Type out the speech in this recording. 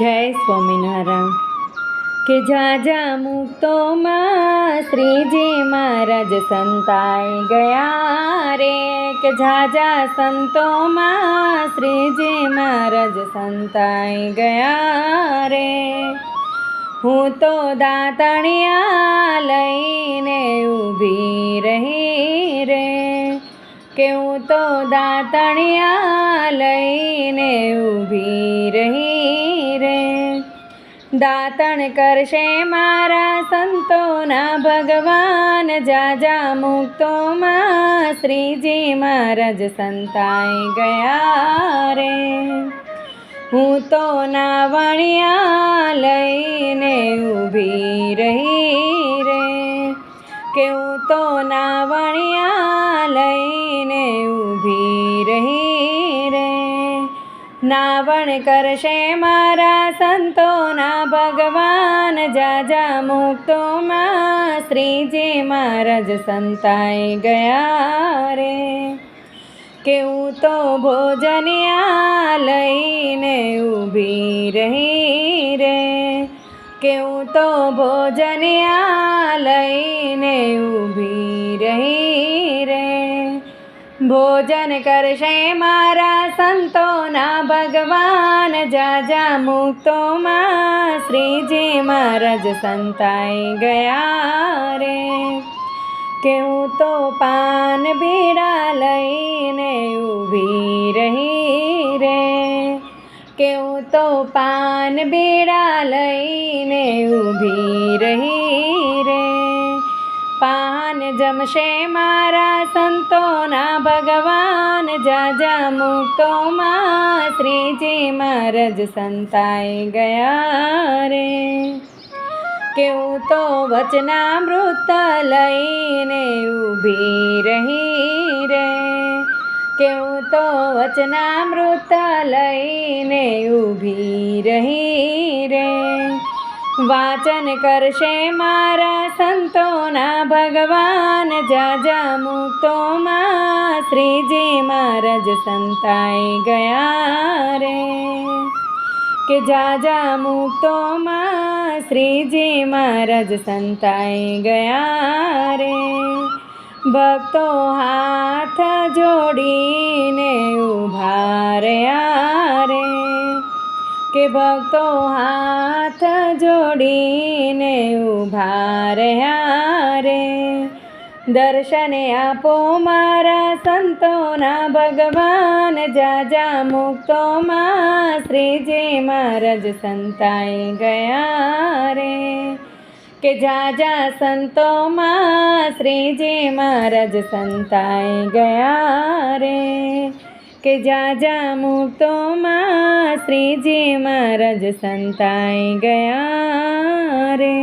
જય સ્વામિનારાયણ. કે જાજા મુક્તોમાં શ્રીજી મહારાજ સંતાઈ ગયા રે. કે જાજા સંતોમાં શ્રીજી મહારાજ સંતાઈ ગયા રે. હું તો દાંતણિયા લઈને ઊભી રહી રે. કે હું તો દાંતણિયા લઈને ઊભી દાતણ કરશે મારા સંતોના ભગવાન. જાજા મુક્તોમાં શ્રીજી મહારાજ સંતાઈ ગયા રે. હું તો નાવણિયા લઈને ઊભી નાવણ કરશે મારા સંતોના ભગવાન. જાજા મુક્તોમાં શ્રીજી મહારાજ સંતાઈ ગયા રે. કેવું તો ભોજનિયા લઈને ઊભી રહી રે. કેવું તો ભોજનિયા લઈને ઊભી રહી રે. ભોજન કરશે મારા ભગવાન, જાજા મુક્તોમાં શ્રીજી મહારાજ સંતાઈ ગયા રે. કેવું તો પાન બીડા લઈને ઊભી રહી રે. કેવું તો પાન બીડા લઈને ઊભી રહી રે. પાન જમશે મારા સંતોના ભગવાન જાજા મુક્તોમાં શ્રીજી મહારાજ સંતાઈ ગયા રે. કેવું તો વચનામૃત લઈને ઊભી રહી રે. કેવું તો વચનામૃત લઈને ઊભી રહી રે. વાચન કરશે મારા સંતોના ભગવાન. જાજા મુક્તોમાં શ્રીજી મહારાજ સંતાઈ ગયા રે. કે જાજા મુક્તોમાં શ્રીજી મહારાજ સંતાઈ ગયા રે. ભક્તો હાથ જોડીને ઊભા રહ્યા રે. કે ભક્તો હાથ જોડીને ઊભા રહ્યા રે. દર્શન આપો મારા સંતોના ભગવાન જાજા મુક્તોમાં શ્રીજી મહારાજ સંતાઈ ગયા રે. કે જાજા સંતોમાં શ્રીજી મહારાજ સંતાઈ ગયા રે. કે જાજા મુક્તોમાં શ્રીજી મહારાજ સંતાઈ ગયા રે.